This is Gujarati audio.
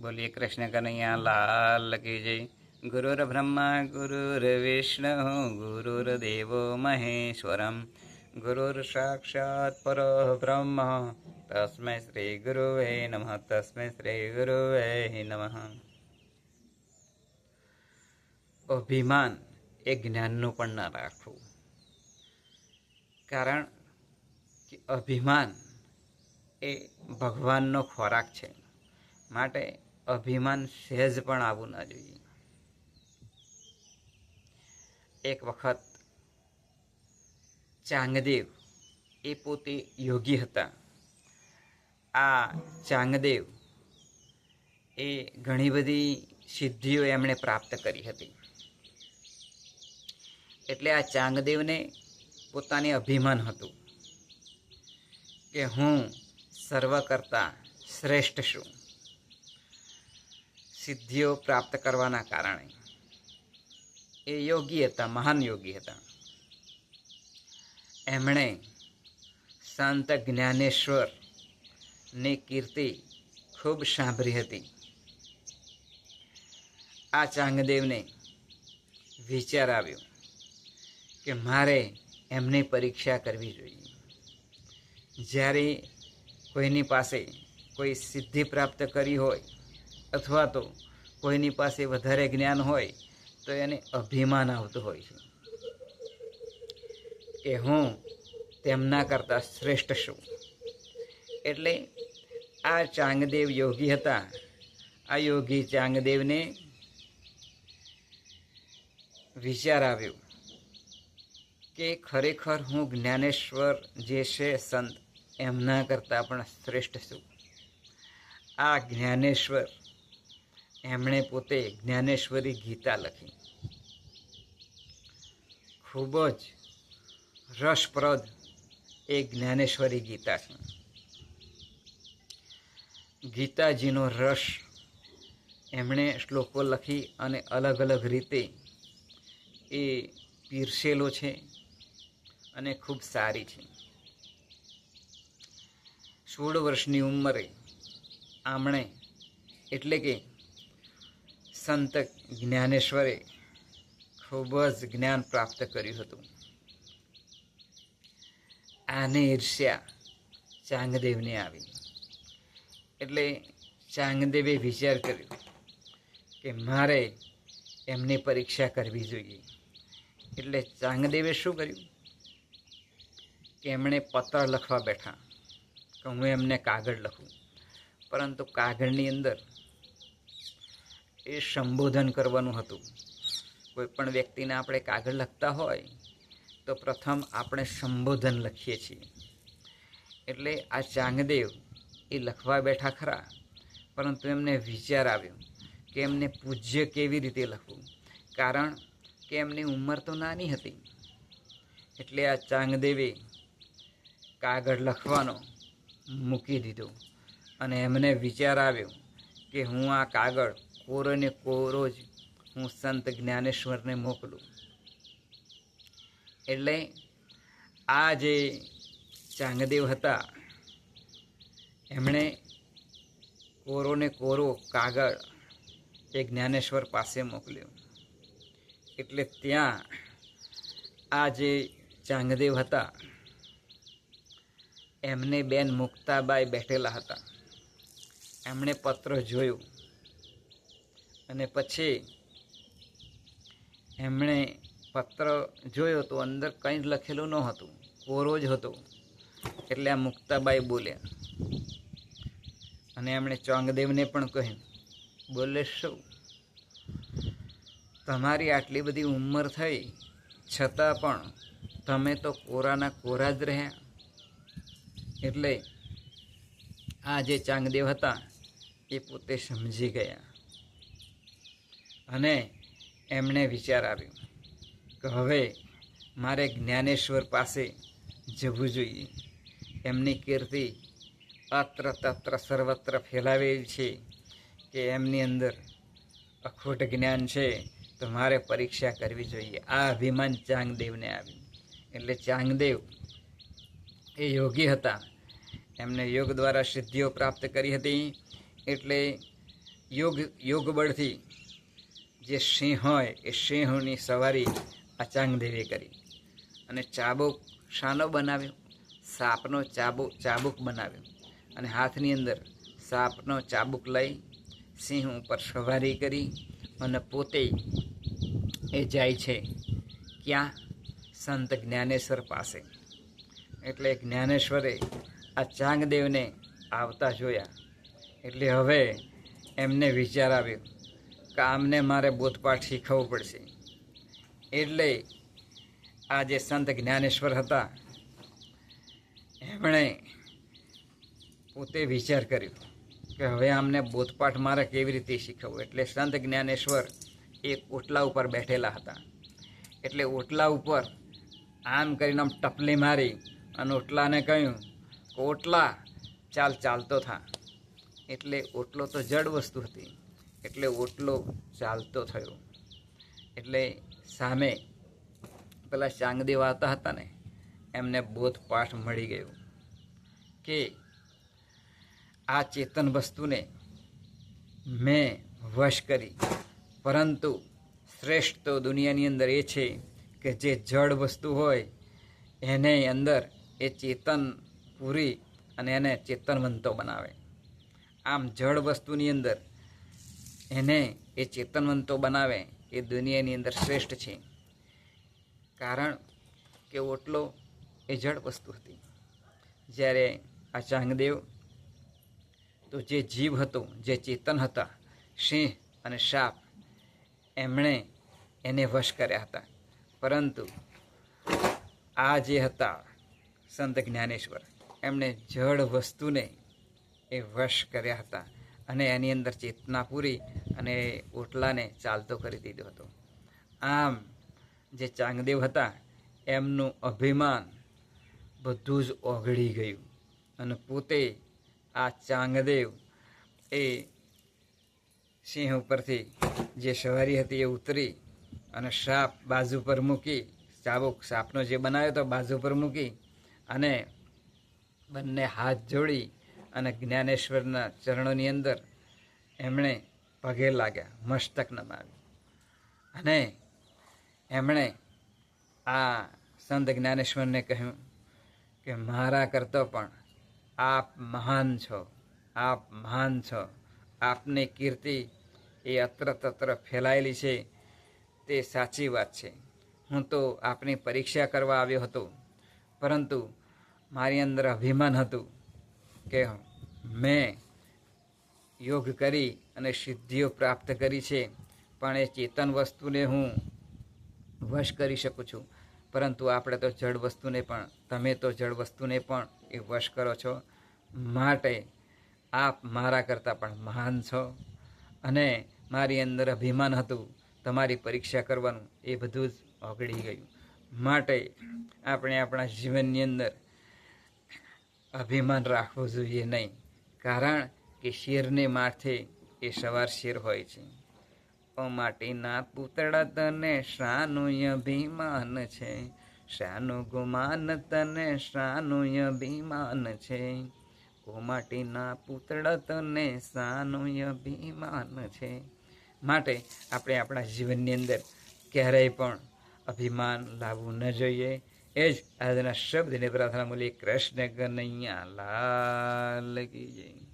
બોલીએ કૃષ્ણ કનૈયા લાલ કી જય. ગુરુર બ્રહ્મા, ગુરુર વિષ્ણુ, ગુરુર દેવો મહેશ્વરમ. ગુરુર સાક્ષાત પર બ્રહ્મ. તસ્મૈ શ્રી ગુરુવે નમઃ, તસ્મે શ્રી ગુરુવે નમઃ. અભિમાન એ જ્ઞાનનું પણ ના રાખવું. કારણ કે અભિમાન એ ભગવાનનો ખોરાક છે. માટે અભિમાન સહેજ પણ આવવું ન જોઈએ. એક વખત ચાંગદેવ એ પોતે યોગી હતા. આ ચાંગદેવ એ ઘણી બધી સિદ્ધિઓ એમણે પ્રાપ્ત કરી હતી. એટલે આ ચાંગદેવને પોતાને અભિમાન હતું કે હું સર્વ કરતા શ્રેષ્ઠ છું. સિદ્ધિઓ પ્રાપ્ત કરવાના કારણે. એ યોગી હતા, મહાન યોગી હતા. એમણે સંત જ્ઞાનેશ્વરની કીર્તિ ખૂબ સાંભળી હતી. આ ચાંગદેવને વિચાર આવ્યો કે મારે એમની પરીક્ષા કરવી જોઈએ. જ્યારે કોઈની પાસે કોઈ સિદ્ધિ પ્રાપ્ત કરી હોય અથવા તો કોઈની પાસે વધારે જ્ઞાન હોય, તો એને અભિમાન આવતું હોય છે કે હું તેમના કરતાં શ્રેષ્ઠ છું. એટલે આ ચાંગદેવ યોગી હતા. આ યોગી ચાંગદેવને વિચાર આવ્યો કે ખરેખર હું જ્ઞાનેશ્વર જે છે સંત, એમના કરતાં પણ શ્રેષ્ઠ છું. આ જ્ઞાનેશ્વર એમણે પોતે જ્ઞાનેશ્વરી ગીતા લખી. ખૂબ જ રસપ્રદ એ જ્ઞાનેશ્વરી ગીતા છે. ગીતાજીનો રસ એમણે શ્લોકો લખી અને અલગ અલગ રીતે એ પીરસેલો છે અને ખૂબ સારી છે. સોળ વર્ષની ઉંમરે આમણે એટલે કે સંત જ્ઞાનેશ્વરે ખૂબ જ જ્ઞાન પ્રાપ્ત કર્યું હતું. આને ઈર્ષ્યા ચાંગદેવને આવી. એટલે ચાંગદેવે વિચાર કર્યો કે મારે એમની પરીક્ષા કરવી જોઈએ. એટલે ચાંગદેવે શું કર્યું? કે એમણે પત્ર લખવા બેઠા. કે હું એમને કાગળ લખું. પરંતુ કાગળની અંદર એ સંબોધન કરવાનું હતું. કોઈ પણ વ્યક્તિને આપણે કાગળ લખતા હોય, તો પ્રથમ આપણે સંબોધન લખીએ છીએ. એટલે આ ચાંગદેવ એ લખવા બેઠા ખરા, પરંતુ એમને વિચાર આવ્યો કે એમને પૂજ્ય કેવી રીતે લખવું? કારણ કે એમની ઉંમર તો નાની હતી. એટલે આ ચાંગદેવે કાગળ લખવાનો મૂકી દીધો. અને એમને વિચાર આવ્યો કે હું આ કાગળ કોરો ને કોરો જ હું સંત જ્ઞાનેશ્વરને મોકલું. એટલે આ જે ચાંગદેવ હતા, એમણે કોરો ને કોરો કાગળ એ જ્ઞાનેશ્વર પાસે મોકલ્યો. એટલે ત્યાં આ જે ચાંગદેવ હતા, એમને બેન મુક્તાબાઈ બેઠેલા હતા. એમણે પત્ર જોયું. અને પછી એમણે પત્ર જોયો તો અંદર કંઈ જ લખેલું નહોતું, કોરો જ હતો. એટલે આ મુક્તાબાઈ બોલ્યા અને એમણે ચોંગદેવને પણ કહ્યું, બોલે શું? તમારી આટલી બધી ઉંમર થઈ, છતાં પણ તમે તો કોરાના કોરા જ રહ્યા. એટલે આ જે ચાંગદેવ હતા, એ પોતે સમજી ગયા. અને એમણે વિચાર આવ્યો કે હવે મારે જ્ઞાનેશ્વર પાસે જવું જોઈએ. એમની કીર્તિ અત્ર તત્ર સર્વત્ર ફેલાવેલ છે કે એમની અંદર અખોટ જ્ઞાન છે તો મારે પરીક્ષા કરવી જોઈએ. આ અભિમાન ચાંગદેવને આવ્યું. એટલે ચાંગદેવ એ યોગી હતા. એમને યોગ દ્વારા સિદ્ધિઓ પ્રાપ્ત કરી હતી. એટલે યોગ યોગ બળથી જે સિંહ હોય એ સિંહોની સવારી આ ચાંગદેવે કરી. અને ચાબુક શાનો બનાવ્યો? સાપનો ચાબુક ચાબુક બનાવ્યો. અને હાથની અંદર સાપનો ચાબુક લઈ સિંહ ઉપર સવારી કરી અને પોતે એ જાય છે ક્યાં? સંત જ્ઞાનેશ્વર પાસે. એટલે જ્ઞાનેશ્વરે આ ચાંગદેવને આવતા જોયા. એટલે હવે એમને વિચાર આવ્યો કે આમને મારે બોધપાઠ શીખવવું પડશે. એટલે આ જે સંત જ્ઞાનેશ્વર હતા, એમણે પોતે વિચાર કર્યો કે હવે આમને બોધપાઠ મારે કેવી રીતે શીખવવું? એટલે સંત જ્ઞાનેશ્વર એ ઓટલા ઉપર બેઠેલા હતા. એટલે ઓટલા ઉપર આમ કરીને આમ ટપલી મારી અને ઓટલાને કહ્યું ઓટલા, ચાલ, ચાલતો થા. એટલે ઓટલો તો જડ વસ્તુ હતી. એટલે ઓટલો ચાલતો થયો. એટલે સામે પેલા ચાંગદેવ આવતા હતા ને, એમને બોધપાઠ મળી ગયો કે આ ચેતન વસ્તુને મેં વશ કરી. પરંતુ શ્રેષ્ઠ તો દુનિયાની અંદર એ છે કે જે જડ વસ્તુ હોય, એને અંદર એ ચેતન પૂરી અને એને ચેતનવંતો બનાવે. આમ જળ વસ્તુની અંદર એને એ ચેતનવંતો બનાવે, એ દુનિયાની અંદર શ્રેષ્ઠ છે. કારણ કે ઓટલો એ જળ વસ્તુ હતી. જ્યારે આ ચાંગદેવ, તો જે જીવ હતો, જે ચેતન હતા, સિંહ અને સાપ, એમણે એને વશ કર્યા હતા. પરંતુ આ જે હતા સંત જ્ઞાનેશ્વર, એમણે જળ વસ્તુને એ વશ કર્યા હતા. અને એની અંદર ચેતના પૂરી અને ઓટલાને ચાલતો કરી દીધો હતો. આમ જે ચાંગદેવ હતા, એમનું અભિમાન બધું જ ઓગળી ગયું અને પોતે આ ચાંગદેવ એ સિંહ ઉપરથી જે સવારી હતી એ ઉતરી અને સાપ બાજુ પર મૂકી, ચાબુક સાપનો જે બનાવ્યો હતો બાજુ પર મૂકી અને બંને હાથ જોડી અને જ્ઞાનેશ્વરના ચરણોની અંદર એમણે પગે લાગ્યા, મસ્તક નમાવ્યું અને એમણે આ સંત જ્ઞાનેશ્વરને કહ્યું કે, મારા કરતો પણ આપ મહાન છો, આપ મહાન છો. આપની કીર્તિ એ અત્ર તત્ર ફેલાયેલી છે, તે સાચી વાત છે. હું તો આપની પરીક્ષા કરવા આવ્યો હતો, પરંતુ મારી અંદર અભિમાન હતું. કે મેં યોગ કરી અને સિદ્ધિઓ પ્રાપ્ત કરી છે, પણ એ ચેતન વસ્તુને હું વશ કરી શકું છું. પરંતુ આપણે તો જળ વસ્તુને પણ, તમે તો જળ વસ્તુને પણ એ વશ કરો છો. માટે આપ મારા કરતાં પણ મહાન છો. અને મારી અંદર અભિમાન હતું, તમારી પરીક્ષા કરવાનું એ બધું જ ઓગળી ગયું. માટે આપણે આપણા જીવનની અંદર અભિમાન રાખવું જોઈએ નહીં, કારણ કે શેરને માથે એ સવાર શેર હોય છે. માટીના પૂતળા તને શાનું અભિમાન છે, શાનું ગુમાન તને શાનું અભિમાન છે. માટીના પૂતળા તને શાનું અભિમાન છે. માટે આપણે આપણા જીવનની અંદર ક્યારેય પણ અભિમાન લાવવું ન જોઈએ. એ જ આજના શબ્દને પ્રાર્થના મૂલી કૃષ્ણ કનૈયા લાલ કી જય.